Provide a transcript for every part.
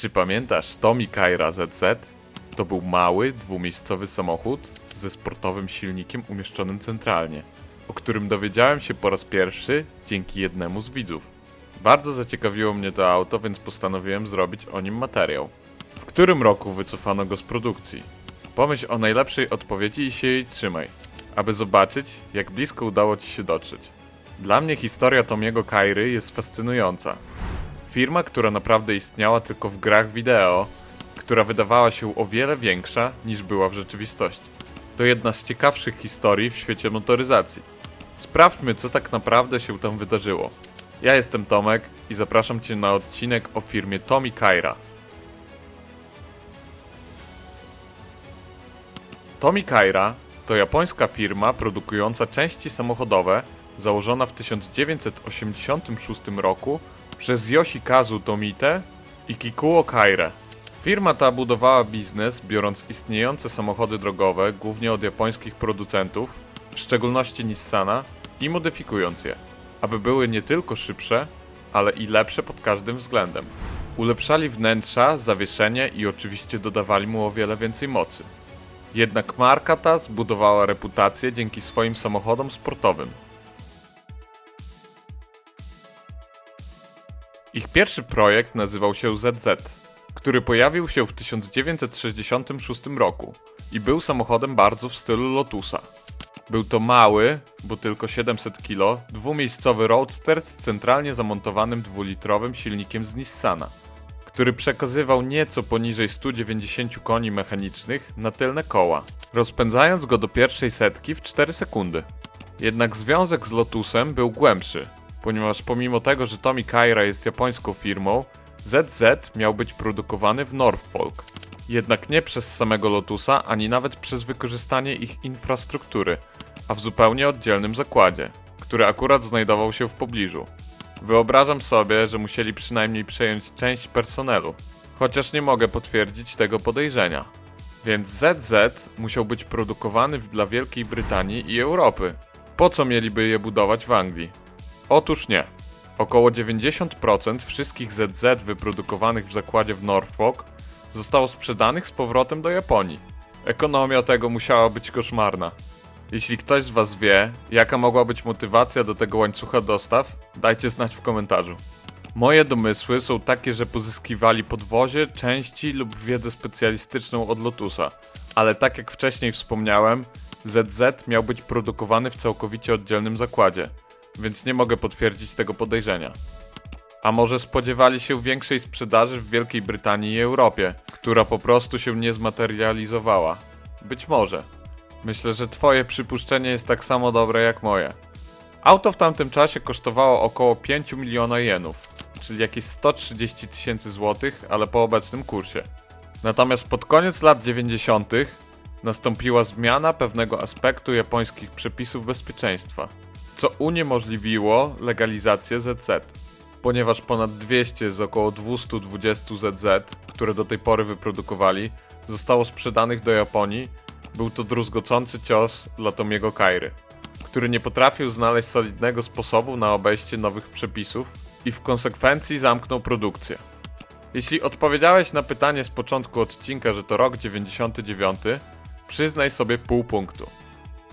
Czy pamiętasz Tommy Kaira ZZ? To był mały, dwumiejscowy samochód ze sportowym silnikiem umieszczonym centralnie, o którym dowiedziałem się po raz pierwszy dzięki jednemu z widzów. Bardzo zaciekawiło mnie to auto, więc postanowiłem zrobić o nim materiał. W którym roku wycofano go z produkcji? Pomyśl o najlepszej odpowiedzi i się jej trzymaj, aby zobaczyć, jak blisko udało ci się dotrzeć. Dla mnie historia Tomiego Kairy jest fascynująca. Firma, która naprawdę istniała tylko w grach wideo, która wydawała się o wiele większa niż była w rzeczywistości. To jedna z ciekawszych historii w świecie motoryzacji. Sprawdźmy, co tak naprawdę się tam wydarzyło. Ja jestem Tomek i zapraszam Cię na odcinek o firmie Tomi Kaira. Tomi Kaira to japońska firma produkująca części samochodowe założona w 1986 roku przez Yoshikazu Tomite i Kikuo Kaire. Firma ta budowała biznes biorąc istniejące samochody drogowe głównie od japońskich producentów, w szczególności Nissana, i modyfikując je, aby były nie tylko szybsze, ale i lepsze pod każdym względem. Ulepszali wnętrza, zawieszenie i oczywiście dodawali mu o wiele więcej mocy. Jednak marka ta zbudowała reputację dzięki swoim samochodom sportowym. Ich pierwszy projekt nazywał się ZZ, który pojawił się w 1966 roku i był samochodem bardzo w stylu Lotusa. Był to mały, bo tylko 700 kg, dwumiejscowy roadster z centralnie zamontowanym dwulitrowym silnikiem z Nissana, który przekazywał nieco poniżej 190 koni mechanicznych na tylne koła, rozpędzając go do pierwszej setki w 4 sekundy. Jednak związek z Lotusem był głębszy, ponieważ pomimo tego, że Tommy Kaira jest japońską firmą, ZZ miał być produkowany w Norfolk. Jednak nie przez samego Lotusa, ani nawet przez wykorzystanie ich infrastruktury, a w zupełnie oddzielnym zakładzie, który akurat znajdował się w pobliżu. Wyobrażam sobie, że musieli przynajmniej przejąć część personelu, chociaż nie mogę potwierdzić tego podejrzenia. Więc ZZ musiał być produkowany dla Wielkiej Brytanii i Europy. Po co mieliby je budować w Anglii? Otóż nie. Około 90% wszystkich ZZ wyprodukowanych w zakładzie w Norfolk zostało sprzedanych z powrotem do Japonii. Ekonomia tego musiała być koszmarna. Jeśli ktoś z Was wie, jaka mogła być motywacja do tego łańcucha dostaw, dajcie znać w komentarzu. Moje domysły są takie, że pozyskiwali podwozie, części lub wiedzę specjalistyczną od Lotusa, ale tak jak wcześniej wspomniałem, ZZ miał być produkowany w całkowicie oddzielnym zakładzie, więc nie mogę potwierdzić tego podejrzenia. A może spodziewali się większej sprzedaży w Wielkiej Brytanii i Europie, która po prostu się nie zmaterializowała? Być może. Myślę, że Twoje przypuszczenie jest tak samo dobre jak moje. Auto w tamtym czasie kosztowało około 5 miliona jenów, czyli jakieś 130 tysięcy złotych, ale po obecnym kursie. Natomiast pod koniec lat 90. nastąpiła zmiana pewnego aspektu japońskich przepisów bezpieczeństwa, co uniemożliwiło legalizację ZZ. Ponieważ ponad 200 z około 220 ZZ, które do tej pory wyprodukowali, zostało sprzedanych do Japonii, był to druzgocący cios dla Tomiego Kairy, który nie potrafił znaleźć solidnego sposobu na obejście nowych przepisów i w konsekwencji zamknął produkcję. Jeśli odpowiedziałeś na pytanie z początku odcinka, że to rok 99, przyznaj sobie pół punktu.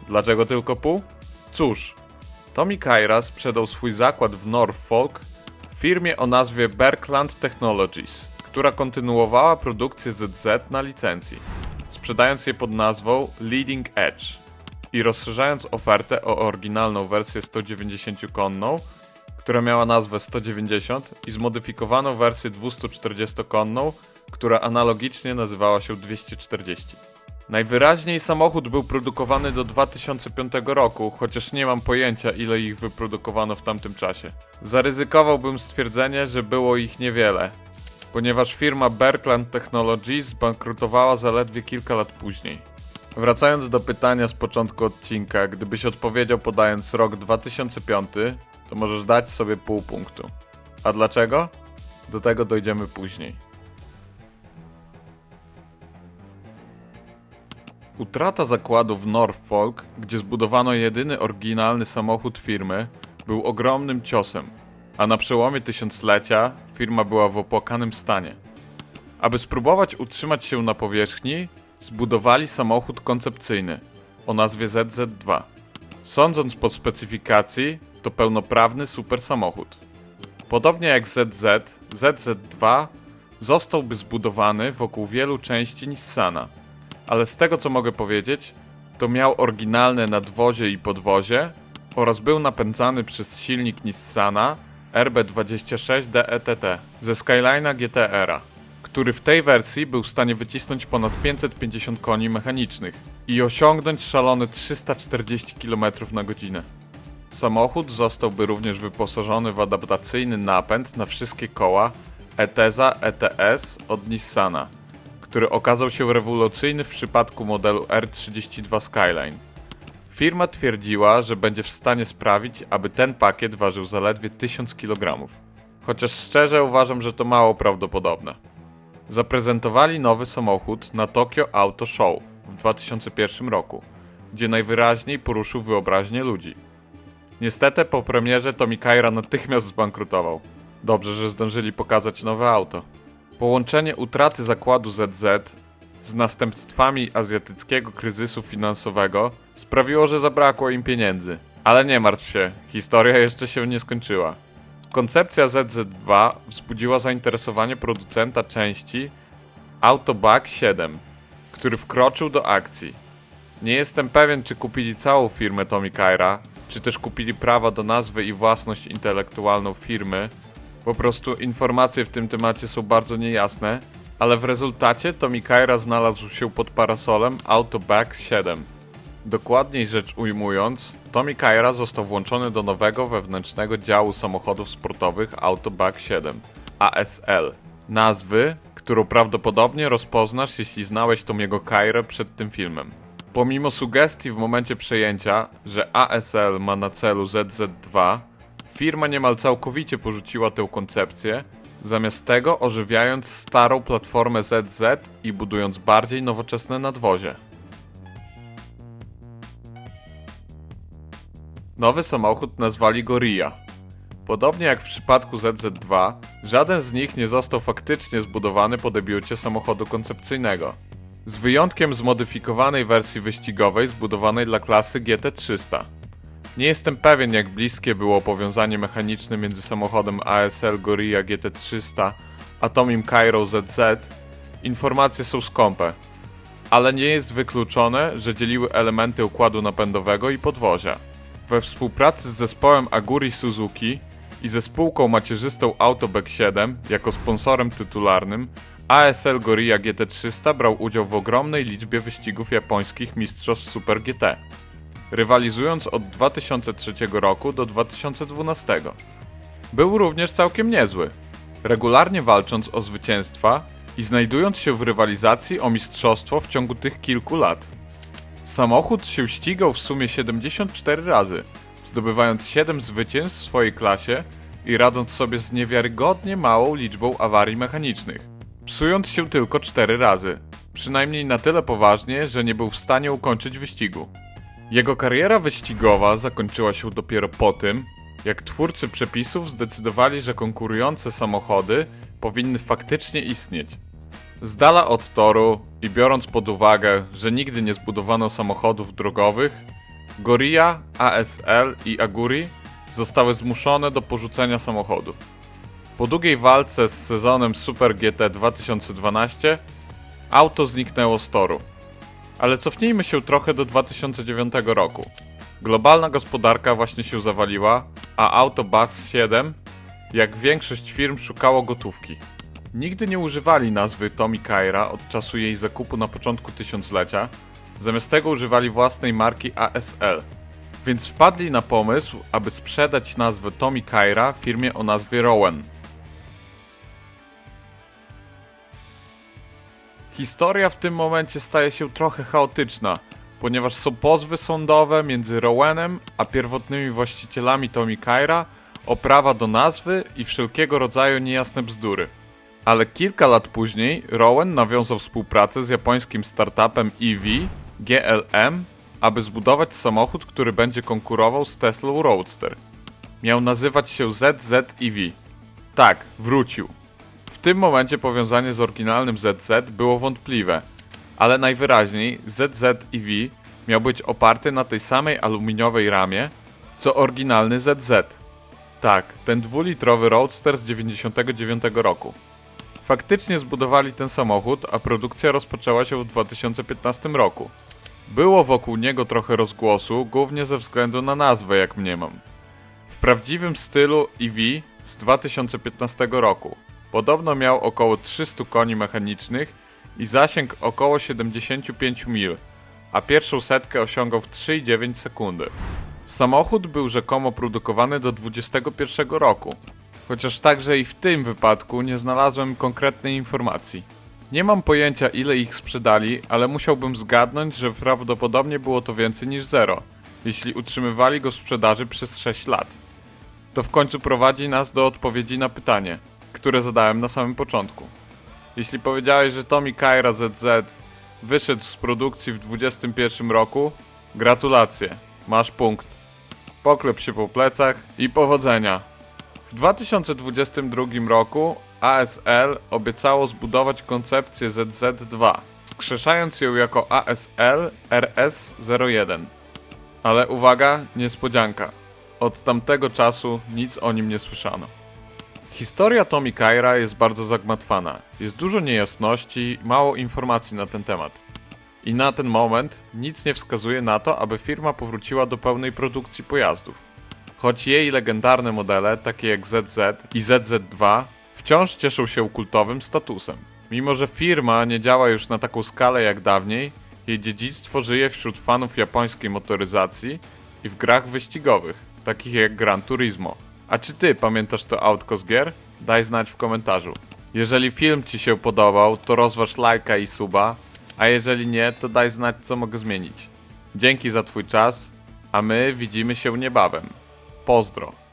Dlaczego tylko pół? Cóż, Tommy Kaira sprzedał swój zakład w Norfolk firmie o nazwie Berkland Technologies, która kontynuowała produkcję ZZ na licencji, sprzedając je pod nazwą Leading Edge i rozszerzając ofertę o oryginalną wersję 190-konną, która miała nazwę 190 i zmodyfikowaną wersję 240-konną, która analogicznie nazywała się 240. Najwyraźniej samochód był produkowany do 2005 roku, chociaż nie mam pojęcia ile ich wyprodukowano w tamtym czasie. Zaryzykowałbym stwierdzenie, że było ich niewiele, ponieważ firma Berkland Technologies zbankrutowała zaledwie kilka lat później. Wracając do pytania z początku odcinka, gdybyś odpowiedział podając rok 2005, to możesz dać sobie pół punktu. A dlaczego? Do tego dojdziemy później. Utrata zakładu w Norfolk, gdzie zbudowano jedyny oryginalny samochód firmy, był ogromnym ciosem, a na przełomie tysiąclecia firma była w opłakanym stanie. Aby spróbować utrzymać się na powierzchni, zbudowali samochód koncepcyjny o nazwie ZZ2. Sądząc po specyfikacji, to pełnoprawny super samochód. Podobnie jak ZZ, ZZ2 zostałby zbudowany wokół wielu części Nissana, ale z tego co mogę powiedzieć, to miał oryginalne nadwozie i podwozie oraz był napędzany przez silnik Nissana RB26 DETT E ze Skyline'a GTR, który w tej wersji był w stanie wycisnąć ponad 550 koni mechanicznych i osiągnąć szalone 340 km na godzinę. Samochód zostałby również wyposażony w adaptacyjny napęd na wszystkie koła Eteza ETS od Nissana, który okazał się rewolucyjny w przypadku modelu R32 Skyline. Firma twierdziła, że będzie w stanie sprawić, aby ten pakiet ważył zaledwie 1000 kg. Chociaż szczerze uważam, że to mało prawdopodobne. Zaprezentowali nowy samochód na Tokyo Auto Show w 2001 roku, gdzie najwyraźniej poruszył wyobraźnię ludzi. Niestety po premierze Tommy Kaira natychmiast zbankrutował. Dobrze, że zdążyli pokazać nowe auto. Połączenie utraty zakładu ZZ z następstwami azjatyckiego kryzysu finansowego sprawiło, że zabrakło im pieniędzy. Ale nie martw się, historia jeszcze się nie skończyła. Koncepcja ZZ2 wzbudziła zainteresowanie producenta części Autobag 7, który wkroczył do akcji. Nie jestem pewien, czy kupili całą firmę Tommy Kaira, czy też kupili prawa do nazwy i własność intelektualną firmy. Po prostu informacje w tym temacie są bardzo niejasne, ale w rezultacie Tommy Kaira znalazł się pod parasolem Autobag 7. Dokładniej rzecz ujmując, Tommy Kaira został włączony do nowego wewnętrznego działu samochodów sportowych Autobag 7 ASL. Nazwy, którą prawdopodobnie rozpoznasz, jeśli znałeś Tomiego Kairę przed tym filmem. Pomimo sugestii w momencie przejęcia, że ASL ma na celu ZZ2, firma niemal całkowicie porzuciła tę koncepcję, zamiast tego ożywiając starą platformę ZZ i budując bardziej nowoczesne nadwozie. Nowy samochód nazwali Gorilla. Podobnie jak w przypadku ZZ2, żaden z nich nie został faktycznie zbudowany po debiucie samochodu koncepcyjnego. Z wyjątkiem zmodyfikowanej wersji wyścigowej zbudowanej dla klasy GT300. Nie jestem pewien jak bliskie było powiązanie mechaniczne między samochodem ASL Gorilla GT300 a Tomim Cairo ZZ. Informacje są skąpe, ale nie jest wykluczone, że dzieliły elementy układu napędowego i podwozia. We współpracy z zespołem Aguri Suzuki i ze spółką macierzystą Autobag 7 jako sponsorem tytularnym, ASL Gorilla GT300 brał udział w ogromnej liczbie wyścigów japońskich mistrzostw Super GT, rywalizując od 2003 roku do 2012. Był również całkiem niezły, regularnie walcząc o zwycięstwa i znajdując się w rywalizacji o mistrzostwo w ciągu tych kilku lat. Samochód się ścigał w sumie 74 razy, zdobywając 7 zwycięstw w swojej klasie i radząc sobie z niewiarygodnie małą liczbą awarii mechanicznych, psując się tylko 4 razy, przynajmniej na tyle poważnie, że nie był w stanie ukończyć wyścigu. Jego kariera wyścigowa zakończyła się dopiero po tym, jak twórcy przepisów zdecydowali, że konkurujące samochody powinny faktycznie istnieć. Z dala od toru i biorąc pod uwagę, że nigdy nie zbudowano samochodów drogowych, Gorilla, ASL i Aguri zostały zmuszone do porzucenia samochodu. Po długiej walce z sezonem Super GT 2012 auto zniknęło z toru. Ale cofnijmy się trochę do 2009 roku. Globalna gospodarka właśnie się zawaliła, a auto BATS 7, jak większość firm, szukało gotówki. Nigdy nie używali nazwy Tommy Kaira od czasu jej zakupu na początku tysiąclecia, zamiast tego używali własnej marki ASL. Więc wpadli na pomysł, aby sprzedać nazwę Tommy Kaira firmie o nazwie Rowan. Historia w tym momencie staje się trochę chaotyczna, ponieważ są pozwy sądowe między Rowanem a pierwotnymi właścicielami Tommy Kaira o prawa do nazwy i wszelkiego rodzaju niejasne bzdury. Ale kilka lat później Rowan nawiązał współpracę z japońskim startupem EV GLM, aby zbudować samochód, który będzie konkurował z Teslą Roadster. Miał nazywać się ZZ EV. Tak, wrócił. Tym momencie powiązanie z oryginalnym ZZ było wątpliwe, ale najwyraźniej ZZ EV miał być oparty na tej samej aluminiowej ramie, co oryginalny ZZ. Tak, ten dwulitrowy Roadster z 99 roku. Faktycznie zbudowali ten samochód, a produkcja rozpoczęła się w 2015 roku. Było wokół niego trochę rozgłosu, głównie ze względu na nazwę, jak mniemam. W prawdziwym stylu EV z 2015 roku. Podobno miał około 300 koni mechanicznych i zasięg około 75 mil, a pierwszą setkę osiągał w 3,9 sekundy. Samochód był rzekomo produkowany do 21 roku, chociaż także i w tym wypadku nie znalazłem konkretnej informacji. Nie mam pojęcia ile ich sprzedali, ale musiałbym zgadnąć, że prawdopodobnie było to więcej niż zero, jeśli utrzymywali go w sprzedaży przez 6 lat. To w końcu prowadzi nas do odpowiedzi na pytanie, które zadałem na samym początku. Jeśli powiedziałeś, że Tommy Kaira ZZ wyszedł z produkcji w 2021 roku, gratulacje, masz punkt. Poklep się po plecach i powodzenia. W 2022 roku ASL obiecało zbudować koncepcję ZZ2, skrzeszając ją jako ASL RS01. Ale uwaga, niespodzianka. Od tamtego czasu nic o nim nie słyszano. Historia Tommy Kaira jest bardzo zagmatwana. Jest dużo niejasności, mało informacji na ten temat. I na ten moment nic nie wskazuje na to, aby firma powróciła do pełnej produkcji pojazdów. Choć jej legendarne modele, takie jak ZZ i ZZ2, wciąż cieszą się kultowym statusem. Mimo, że firma nie działa już na taką skalę jak dawniej, jej dziedzictwo żyje wśród fanów japońskiej motoryzacji i w grach wyścigowych, takich jak Gran Turismo. A czy ty pamiętasz to autko z gier? Daj znać w komentarzu. Jeżeli film ci się podobał, to rozważ lajka i suba, a jeżeli nie, to daj znać co mogę zmienić. Dzięki za twój czas, a my widzimy się niebawem. Pozdro.